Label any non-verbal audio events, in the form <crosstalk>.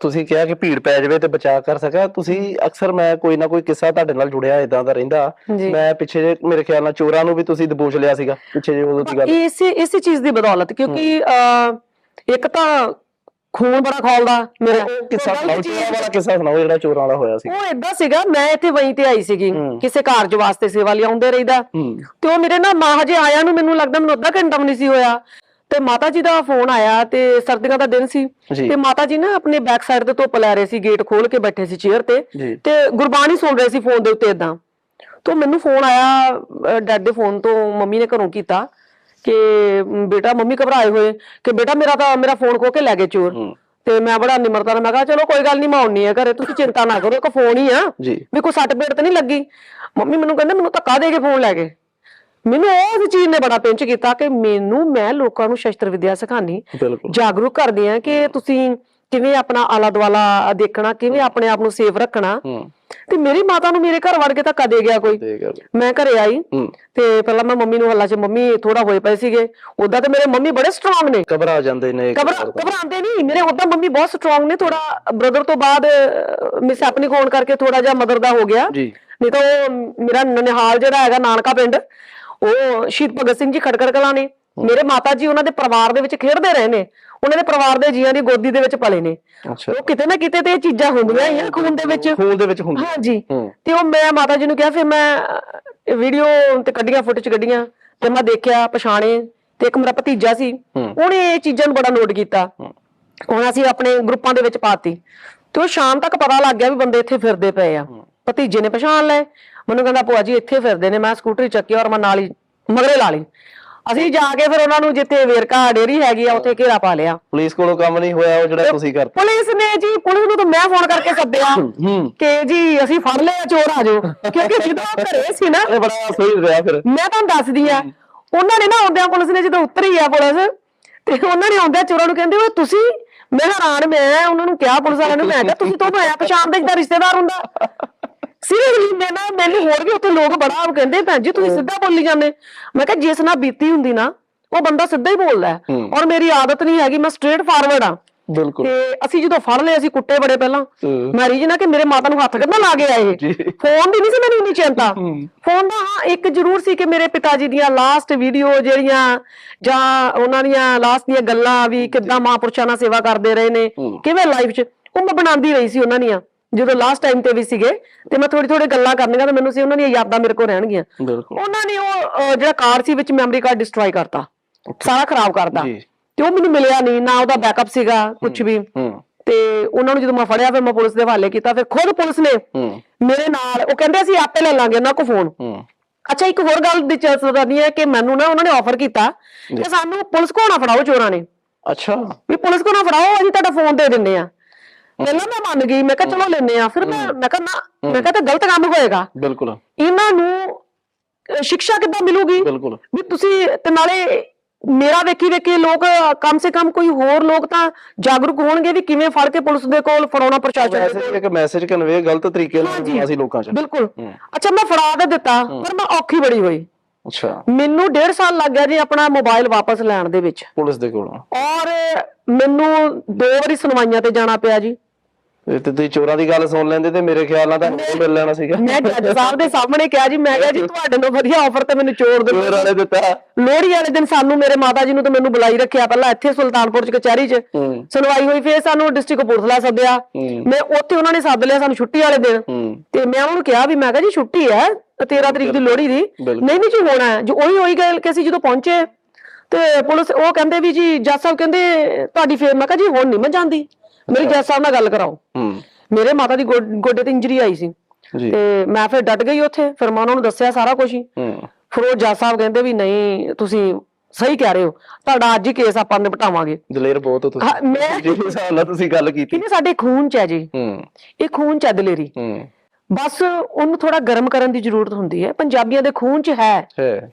ਤੁਸੀਂ ਕਿਹਾ ਕਿ ਭੀੜ ਪੈ ਜਾਵੇ ਤੇ ਬਚਾਅ ਕਰ ਸਕਿਆ ਤੁਸੀਂ ਅਕਸਰ ਮੈਂ ਕੋਈ ਨਾ ਕੋਈ ਕਿੱਸਾ ਤੁਹਾਡੇ ਨਾਲ ਜੁੜਿਆ ਇਦਾਂ ਦਾ ਰਹਿੰਦਾ। ਜੀ। ਮੈਂ ਪਿੱਛੇ ਜੇ ਮੇਰੇ ਖਿਆਲ ਨਾਲ ਚੋਰਾਂ ਨੂੰ ਵੀ ਤੁਸੀਂ ਦਬੋਚ ਲਿਆ ਸੀਗਾ ਪਿੱਛੇ ਜੇ ਉਦੋਂ ਦੀ ਗੱਲ। ਇਸੇ ਇਸੇ ਚੀਜ਼ ਦੀ ਬਦੌਲਤ ਕਿਉਂਕਿ ਅਹ, ਇੱਕ ਤਾਂ ਖੂਨ ਬੜਾ ਖੌਲਦਾ ਮੇਰਾ। ਉਹ ਕਿੱਸਾ ਉਹ ਸੁਣਾਓ ਗਲਤ ਚੀਜ਼- ਚੋਰਾਂ ਵਾਲਾ ਕਿੱਸਾ ਸੁਣਾਓ ਜਿਹੜਾ ਚੋਰਾਂ ਵਾਲਾ ਹੋਇਆ ਸੀ। ਉਹ ਏਦਾਂ ਸੀਗਾ ਮੈਂ ਇੱਥੇ ਵਹੀਂ ਤੇ ਆਈ ਸੀਗੀ। ਹੂੰ। ਕਿਸੇ ਕਾਰਜ ਵਾਸਤੇ ਸੇਵਾ ਲਈ ਆਉਂਦੇ ਰਹੀਦਾ। ਹੂੰ। ਤੇ ਉਹ ਮੇਰੇ ਨਾਲ ਮਾਂ ਹਜੇ ਆਇਆ ਨੂੰ ਮੈਨੂੰ ਲੱਗਦਾ ਮੈਨੂੰ ਅੱਧਾ ਘੰਟਾ ਵੀ ਨਹੀਂ ਸੀ ਹੋਇਆ। ਤੇ ਮਾਤਾ ਜੀ ਦਾ ਫੋਨ ਆਇਆ ਤੇ ਸਰਦੀਆਂ ਦਾ ਦਿਨ ਸੀ। ਜੀ। ਤੇ ਮਾਤਾ ਜੀ ਨਾ ਆਪਣੇ ਬੈਕ ਸਾਈਡ ਤੇ ਧੁੱਪ ਲੈ ਰਹੇ ਸੀ ਗੇਟ ਖੋਲ ਕੇ ਬੈਠੇ ਸੀ ਚੇਅਰ ਤੇ। ਜੀ। ਤੇ ਗੁਰਬਾਣੀ ਸੁਣ ਰਹੇ ਸੀ ਫੋਨ ਦੇ ਉੱਤੇ ਇਦਾਂ ਤੋਂ ਮੈਨੂੰ ਫੋਨ ਆਇਆ ਡੈਡ ਦੇ ਫੋਨ ਤੋਂ ਮੰਮੀ ਨੇ ਘਰੋਂ ਕੀਤਾ ਕਿ ਮ, ਬੇਟਾ ਮੰਮੀ ਘਬਰਾਏ ਹੋਏ ਕਿ ਬੇਟਾ ਮੇਰਾ ਤਾਂ ਮੇਰਾ ਫੋਨ ਖੋ ਕੇ ਲੈ ਗਏ ਚੋਰ। ਹੂੰ। ਤੇ ਮੈਂ ਬੜਾ ਨਿਮਰਤਾ ਨਾਲ ਮੈਂ ਕਿਹਾ ਚਲੋ ਕੋਈ ਗੱਲ ਨਹੀਂ ਮੈਂ ਆਉਣੀ ਆ ਘਰੇ ਤੁਸੀਂ ਚਿੰਤਾ ਨਾ ਕਰੋ ਇੱਕ ਫੋਨ ਹੀ ਆ। ਜੀ। ਵੀ ਕੋਈ ਸੱਟ ਪੇਟ ਤੇ ਨਹੀਂ ਲੱਗੀ। ਮੰਮੀ ਮੈਨੂੰ ਕਹਿੰਦੇ ਮੈਨੂੰ ਧੱਕਾ ਦੇ ਕੇ ਫੋਨ ਲੈ ਗਏ। ਮੈਨੂੰ ਉਸ ਚੀਜ਼ ਨੇ ਬੜਾ ਪਿੰਚ ਕੀਤਾ ਕਿ ਮੈਨੂੰ ਮੈਂ ਲੋਕਾਂ ਨੂੰ ਸ਼ਸਤਰ ਵਿਦਿਆ ਸਿਖਾਣੀ ਬਿਲਕੁਲ। ਜਾਗਰੂਕ ਕਰਦੀ ਆ ਕਿ ਤੁਸੀਂ ਕਿਵੇਂ ਆਪਣਾ ਆਲਾ ਦੁਆਲਾ ਦੇਖਣਾ ਕਿਵੇਂ ਆਪਣੇ ਆਪ ਨੂੰ ਸੇਫ ਰੱਖਣਾ। ਤੇ ਮੇਰੀ ਮਾਤਾ ਨੂੰ ਮੇਰੇ ਘਰ ਵੜ ਕੇ ਧੱਕਾ ਦੇ ਗਿਆ ਕੋਈ। ਮੈਂ ਘਰੇ ਆਈ। ਤੇ ਪਹਿਲਾਂ ਮੈਂ ਮੰਮੀ ਨੂੰ ਹੱਲਾ ਚ ਮੰਮੀ ਥੋੜਾ ਹੋਏ ਪਏ ਸੀਗੇ। ਉਦਾਂ ਤੇ ਮੇਰੇ ਮੰਮੀ ਬੜੇ ਸਟਰੋਂਗ ਨੇ। ਘਬਰਾ ਜਾਂਦੇ ਨੇ। ਘਬਰਾਉਂਦੇ ਨਹੀਂ। ਮੇਰੇ ਉਦਾਂ ਮੰਮੀ ਬਹੁਤ ਸਟਰੋਂਗ ਨੇ। ਥੋੜਾ ਬ੍ਰਦਰ ਤੋਂ ਬਾਅਦ ਮਿਸ ਹੈਪਨਿੰਗ ਹੋਣ ਕਰਕੇ ਥੋੜਾ ਜਿਹਾ ਮਦਰ ਦਾ ਹੋ ਗਿਆ। ਜੀ। ਨਹੀਂ ਤਾਂ ਉਹ ਮੇਰਾ ਨਨਿਹਾਲ ਜਿਹੜਾ ਹੈਗਾ ਨਾਨਕਾ ਪਿੰਡ ਉਹ ਸ਼ਹੀਦ ਭਗਤ ਸਿੰਘ ਜੀ ਖੜਕੜ ਕਲਾਂ ਨੇ ਮੇਰੇ ਮਾਤਾ ਜੀ ਉਹਨਾਂ ਦੇ ਪਰਿਵਾਰ ਦੇ ਵਿੱਚ ਖੇਡਦੇ ਰਹੇ ਨੇ ਉਹਨਾਂ ਦੇ ਪਰਿਵਾਰ ਦੇ ਜੀਆਂ ਦੀ ਗੋਦੀ ਦੇ ਵਿੱਚ ਪਲੇ ਨੇ। ਉਹ ਕਿਤੇ ਨਾ ਕਿਤੇ ਤੇ ਇਹ ਚੀਜ਼ਾਂ ਹੁੰਦੀਆਂ ਹੀ ਆ ਖੂਨ ਦੇ ਵਿੱਚ। ਖੂਨ ਦੇ ਵਿੱਚ ਹੁੰਦੀ ਹਾਂਜੀ। ਤੇ ਉਹ ਮੈਂ ਮਾਤਾ ਜੀ ਨੂੰ ਕਿਹਾ ਫਿਰ ਮੈਂ ਵੀਡੀਓ ਤੇ ਕੱਢੀਆਂ ਫੁਟੇਜ ਕੱਢੀਆਂ ਤੇ ਮੈਂ ਦੇਖਿਆ ਪਛਾਣੇ ਤੇ ਇੱਕ ਮੇਰਾ ਭਤੀਜਾ ਸੀ। ਉਹਨੇ ਇਹ ਚੀਜ਼ਾਂ ਨੂੰ ਬੜਾ ਨੋਟ ਕੀਤਾ। ਹੁਣ ਅਸੀਂ ਆਪਣੇ ਗਰੁੱਪਾਂ ਦੇ ਵਿੱਚ ਪਾਤੀ। ਤੇ ਉਹ ਸ਼ਾਮ ਤੱਕ ਪਤਾ ਲੱਗ ਗਿਆ ਵੀ ਬੰਦੇ ਇੱਥੇ ਫਿਰਦੇ ਪਏ ਆ। ਭਤੀਜੇ ਨੇ ਪਛਾਣ ਲਏ। ਮੈਨੂੰ ਕਹਿੰਦਾ ਭੂਆ ਜੀ ਇੱਥੇ ਫਿਰਦੇ ਨੇ। ਮੈਂ ਸਕੂਟਰੀ ਚੱਕੀ ਔਰ ਮੈਂ ਨਾਲ ਹੀ ਮਗਰੇ ਲਾ ਲਈ। ਅਸੀਂ ਜਾ ਕੇ ਫਿਰ ਉਹਨਾਂ ਨੂੰ ਜਿੱਥੇ ਵੇਰਕਾ ਡੇਰੀ ਹੈਗੀ ਆ ਉੱਥੇ ਘੇਰਾ ਪਾ ਲਿਆ। ਪੁਲਿਸ ਕੋਲੋਂ ਕੰਮ ਨਹੀਂ ਹੋਇਆ ਉਹ ਜਿਹੜਾ ਤੁਸੀਂ ਕਰਦੇ ਪੁਲਿਸ ਨੇ ਜੀ ਪੁਲਿਸ ਨੂੰ ਤਾਂ ਮੈਂ ਫੋਨ ਕਰਕੇ ਸੱਦਿਆ ਕਿ ਜੀ ਅਸੀਂ ਫੜ ਲਿਆ ਚੋਰ ਆ ਜਾਓ। ਕਿਉਂਕਿ ਜਦੋਂ ਉਹ ਘਰੇ ਸੀ ਨਾ। ਇਹ ਬੜਾ ਸਹੀ ਰਿਹਾ ਫਿਰ। ਮੈਂ ਤੁਹਾਨੂੰ ਦੱਸਦੀ ਆ ਉਹਨਾਂ ਨੇ ਨਾ ਆਉਂਦਿਆਂ ਪੁਲਿਸ ਨੇ ਜਦੋਂ ਉਤਰੀ ਆ ਪੁਲਿਸ ਤੇ ਉਹਨਾਂ ਨੇ ਆਉਂਦਿਆਂ ਚੋਰਾਂ ਨੂੰ ਕਹਿੰਦੇ ਓਏ ਤੁਸੀਂ ਮੈਂ ਹੈਰਾਨ ਮੈਂ ਉਹਨਾਂ ਨੂੰ ਕਿਹਾ ਪੁਲਿਸ ਵਾਲਿਆਂ ਨੂੰ ਮੈਂ ਕਿਹਾ ਤੁਸੀਂ ਤੋਂ ਆਇਆ ਪਛਾਣਦੇ ਜਿੱਦਾਂ ਰਿਸ਼ਤੇਦਾਰ ਹੁੰਦਾ? ਸੀਰੀਅਸਲੀ ਮੈਂ ਨਾ ਮੈਨੂੰ ਹੋਰ ਵੀ ਉੱਥੇ ਲੋਕ ਬੜਾ ਉਹ ਕਹਿੰਦੇ ਭੈਣ ਜੀ ਤੁਸੀਂ ਸਿੱਧਾ ਬੋਲੀ ਜਾਂਦੇ। ਮੈਂ ਕਿਹਾ ਜਿਸ ਨਾਲ ਬੀਤੀ ਹੁੰਦੀ ਨਾ ਉਹ ਬੰਦਾ ਸਿੱਧਾ ਹੀ ਬੋਲਦਾ ਹੈ। ਔਰ ਮੇਰੀ ਆਦਤ ਨਹੀਂ ਹੈਗੀ ਮੈਂ ਸਟ੍ਰੇਟ ਫਾਰਵਰਡ ਆ ਬਿਲਕੁਲ। ਤੇ ਅਸੀਂ ਜਦੋਂ ਫੜ ਲਏ ਅਸੀਂ ਕੁੱਟੇ ਬੜੇ ਪਹਿਲਾਂ। ਹੂੰ। ਮੈਂ ਰੀਜ ਨਾ ਕਿ ਮੇਰੇ ਮਾਤਾ ਨੂੰ ਹੱਥ ਕਿੱਦਾਂ ਲਾ ਕੇ ਆਏ। ਜੀ। ਫੋਨ ਦੀ ਨਹੀਂ ਸੀ ਮੈਨੂੰ ਇੰਨੀ ਚਿੰਤਾ। ਫੋਨ ਦਾ ਹਾਂ ਇੱਕ ਜ਼ਰੂਰ ਸੀ ਕਿ ਮੇਰੇ ਪਿਤਾ ਜੀ ਦੀਆਂ ਲਾਸਟ ਵੀਡੀਓ ਜਿਹੜੀਆਂ ਜਾਂ ਉਹਨਾਂ ਦੀਆਂ ਲਾਸਟ ਦੀਆਂ ਗੱਲਾਂ ਵੀ ਕਿੱਦਾਂ ਮਹਾਂਪੁਰਸ਼ਾਂ ਨਾਲ ਸੇਵਾ ਕਰਦੇ ਰਹੇ ਨੇ। ਕਿਵੇਂ ਲਾਈਫ 'ਚ? ਉਹ ਮੈਂ ਬਣਾਉਂਦੀ ਰਹੀ ਸੀ ਉਹਨਾਂ ਦੀਆਂ। ਜਦੋਂ ਲਾਸਟ ਟਾਈਮ ਤੇ ਵੀ ਸੀਗੇ ਤੇ ਮੈਂ ਥੋੜੀ ਥੋੜੀ ਗੱਲਾਂ ਕਰਨੀਆਂ ਤੇ ਮੈਨੂੰ ਸੀ ਉਹਨਾਂ ਦੀਆਂ ਯਾਦਾਂ ਮੇਰੇ ਕੋਲ ਰਹਿਣਗੀਆਂ। ਬਿਲਕੁਲ। ਉਹਨਾਂ ਨੇ ਉਹ ਜਿਹੜਾ ਕਾਰਡ ਸੀ ਵਿੱਚ ਮੈਮਰੀ ਕਾਰਡ ਡਿਸਟਰੋਏ ਕਰਤਾ। ਸਾਰਾ ਖਰਾਬ ਕਰਤਾ। ਜੀ। ਤੇ ਉਹ ਮੈਨੂੰ ਮਿਲਿਆ ਨਹੀਂ ਨਾ ਉਹਦਾ ਬੈਕਅਪ ਸੀਗਾ ਕੁਝ ਵੀ। ਤੇ ਉਹਨਾਂ ਨੂੰ ਜਦੋਂ ਮੈਂ ਫੜਿਆ ਫਿਰ ਮੈਂ ਪੁਲਿਸ ਦੇ ਹਵਾਲੇ ਕੀਤਾ ਫਿਰ ਖੁਦ ਪੁਲਿਸ ਨੇ ਮੇਰੇ ਨਾਲ ਉਹ ਕਹਿੰਦੇ ਅਸੀਂ ਆਪੇ ਲੈ ਲਾਂਗੇ ਉਹਨਾਂ ਕੋ ਫੋਨ ਅੱਛਾ ਇੱਕ ਹੋਰ ਗੱਲ ਦੀ ਚਰਚਾ ਕਰਨੀ ਹੈ ਕਿ ਮੈਨੂੰ ਨਾ ਉਹਨਾਂ ਨੇ ਆਫਰ ਕੀਤਾ ਕਿ ਸਾਨੂੰ ਪੁਲਿਸ ਕੋ ਨਾ ਫੜਾਓ ਚੋਰਾਂ ਨੇ। ਅੱਛਾ। ਵੀ ਪੁਲਿਸ ਕੋ ਨਾ ਫੜਾਓ ਅਸੀਂ ਤੁਹਾਡਾ ਫੋਨ ਦੇ ਦਿੰਨੇ ਆ ਪਹਿਲਾਂ ਮੈਂ ਮੰਨ ਗਈ ਮੈਂ ਕਿਹਾ ਚਲੋ ਲੈਨੇ ਆ ਫਿਰ ਮੈਂ ਮੈਂ ਕਿਹਾ ਨਾ ਮੈਂ ਕਿਹਾ ਤਾਂ ਗਲਤ ਕੰਮ ਹੋਏਗਾ। ਬਿਲਕੁਲ। ਇਹਨਾਂ ਨੂੰ ਅਹ, ਸਿੱਖਿਆ ਕਿੱਦਾਂ ਮਿਲੂਗੀ? ਬਿਲਕੁਲ। ਵੀ ਤੁਸੀਂ ਤੇ ਨਾਲੇ ਮੇਰਾ ਵੇਖੀ ਵੇਖੀ ਲੋਕ ਕਮ ਸੇ ਕਮ ਕੋਈ ਹੋਰ ਲੋਕ ਤਾਂ ਜਾਗਰੂਕ ਹੋਣਗੇ ਵੀ ਕਿਵੇਂ ਫੜ ਕੇ ਪੁਲਿਸ ਦੇ ਕੋਲ ਫੜਾਉਣਾ ਪ੍ਰਸ਼ਾਸਨ ਦੇ ਮੈਸੇਜ ਇੱਕ ਮੈਸੇਜ ਕਨਵੇ ਗਲਤ ਤਰੀਕੇ ਨਾਲ ਹਾਂਜੀ। ਹੋਣਾ ਸੀ ਲੋਕਾਂ 'ਚ। ਬਿਲਕੁਲ। ਹੂੰ। ਅੱਛਾ ਮੈਂ ਫੜਾ ਤੇ ਦਿੱਤਾ ਪਰ ਮੈਂ ਔਖੀ ਬੜੀ ਹੋਈ। ਅੱਛਾ। ਮੈਨੂੰ ਡੇਢ ਸਾਲ ਲੱਗ ਗਿਆ ਜੀ ਆਪਣਾ ਮੋਬਾਈਲ ਵਾਪਸ ਲੈਣ ਦੇ ਵਿੱਚ। ਪੁਲਿਸ ਦੇ ਕੋਲੋਂ। ਔਰ ਮੈਨੂੰ ਦੋ ਵਾਰੀ ਸੁਣਵਾਈਆਂ ਤੇ ਜਾਣਾ ਪਿਆ ਜੀ। ਤੇ ਤੁਸੀਂ ਚੋਰਾਂ ਦੀ ਗੱਲ ਸੁਣ ਲੈਂਦੇ ਤੇ ਮੇਰੇ ਖਿਆਲ ਨਾਲ ਤਾਂ ਉਹ ਮਿਲ ਲੈਣਾ ਸੀਗਾ। ਮੈਂ ਜੱਜ ਸਾਹਿਬ ਦੇ ਸਾਹਮਣੇ ਕਿਹਾ ਜੀ ਮੈਂ ਕਿਹਾ ਜੀ ਤੁਹਾਡੇ ਨਾਲ ਵਧੀਆ ਆਫਰ ਤੇ ਮੈਨੂੰ ਚੋਰ ਦੇ ਚੋਰ ਵਾਲੇ ਦਿੱਤਾ। ਲੋਹੜੀ ਵਾਲੇ ਦਿਨ ਸਾਨੂੰ ਮੇਰੇ ਮਾਤਾ ਜੀ ਨੂੰ ਤੇ ਮੈਨੂੰ ਬੁਲਾਈ ਰੱਖਿਆ ਪਹਿਲਾਂ ਇੱਥੇ ਸੁਲਤਾਨਪੁਰ ਚ ਕਚਹਿਰੀ ਚ। ਸੁਣਵਾਈ ਹੋਈ ਫੇਰ ਸਾਨੂੰ ਡਿਸਟ੍ਰਿਕਟ ਕਪੂਰਥਲਾ ਸੱਦਿਆ। ਮੈਂ ਉੱਥੇ ਉਹਨਾਂ ਨੇ ਸੱਦ ਲਿਆ ਸਾਨੂੰ ਛੁੱਟੀ ਵਾਲੇ ਦਿਨ। ਤੇ ਮੈਂ ਉਹਨੂੰ ਕਿਹਾ ਵੀ ਮੈਂ ਕਿਹਾ ਜੀ ਛੁੱਟੀ ਹੈ 13 ਤਰੀਕ ਦੀ ਲੋਹੜੀ ਦੀ। ਨਹੀਂ ਨਹੀਂ ਜੀ ਹੋਣਾ ਹੈ। ਜੋ ਉਹੀ ਹੋਈ ਗੱਲ ਕਿ ਅਸੀਂ ਜਦੋਂ ਪਹੁੰਚੇ ਤੇ ਪੁਲਿਸ ਉਹ ਕਹਿੰਦੇ ਵੀ ਜੀ ਜੱਜ ਸਾਹਿਬ ਕਹਿੰਦੇ ਤੁਹਾਡੀ ਫੇਰ ਮੈਂ ਕਿਹਾ ਜੀ ਹੁਣ ਨਹੀਂ ਮੈਂ ਜਾਂਦੀ। ਮੇਰੀ ਜੱਜ ਸਾਹਿਬ ਨਾਲ ਗੱਲ ਕਰਾਓ। ਮੇਰੇ ਮਾਤਾ ਦੀ ਗੋਡੇ ਤੇ ਇੰਜਰੀ ਆਈ ਸੀ। ਤੇ ਮੈਂ ਫਿਰ ਡਟ ਗਈ ਉੱਥੇ ਫਿਰ ਮੈਂ ਉਹਨਾਂ ਨੂੰ ਦੱਸਿਆ ਸਾਰਾ ਕੁਝ ਹੀ। ਫਿਰ ਉਹ ਜੱਜ ਸਾਹਿਬ ਕਹਿੰਦੇ ਵੀ ਨਹੀਂ ਤੁਸੀਂ ਸਹੀ ਕਹਿ ਰਹੇ ਹੋ। ਤੁਹਾਡਾ ਅੱਜ ਹੀ ਕੇਸ ਆਪਾਂ ਨਿਪਟਾਵਾਂਗੇ। ਦਲੇਰ ਬਹੁਤ ਹੋ ਤੁਸੀਂ। ਮੈਂ <laughs> ਜਿਹੜੇ ਹਿਸਾਬ ਨਾਲ ਤੁਸੀਂ ਗੱਲ ਕੀਤੀ। ਕਿਉਂਕਿ ਸਾਡੇ ਖੂਨ ਚ ਹੈ ਜੀ। ਇਹ ਖੂਨ ਚ ਹੈ ਦਲੇਰੀ। ਬਸ ਉਹਨੂੰ ਥੋੜਾ ਗਰਮ ਕਰਨ ਦੀ ਜ਼ਰੂਰਤ ਹੁੰਦੀ ਹੈ। ਪੰਜਾਬੀਆਂ ਦੇ ਖੂਨ ਚ ਹੈ। ਹੈ।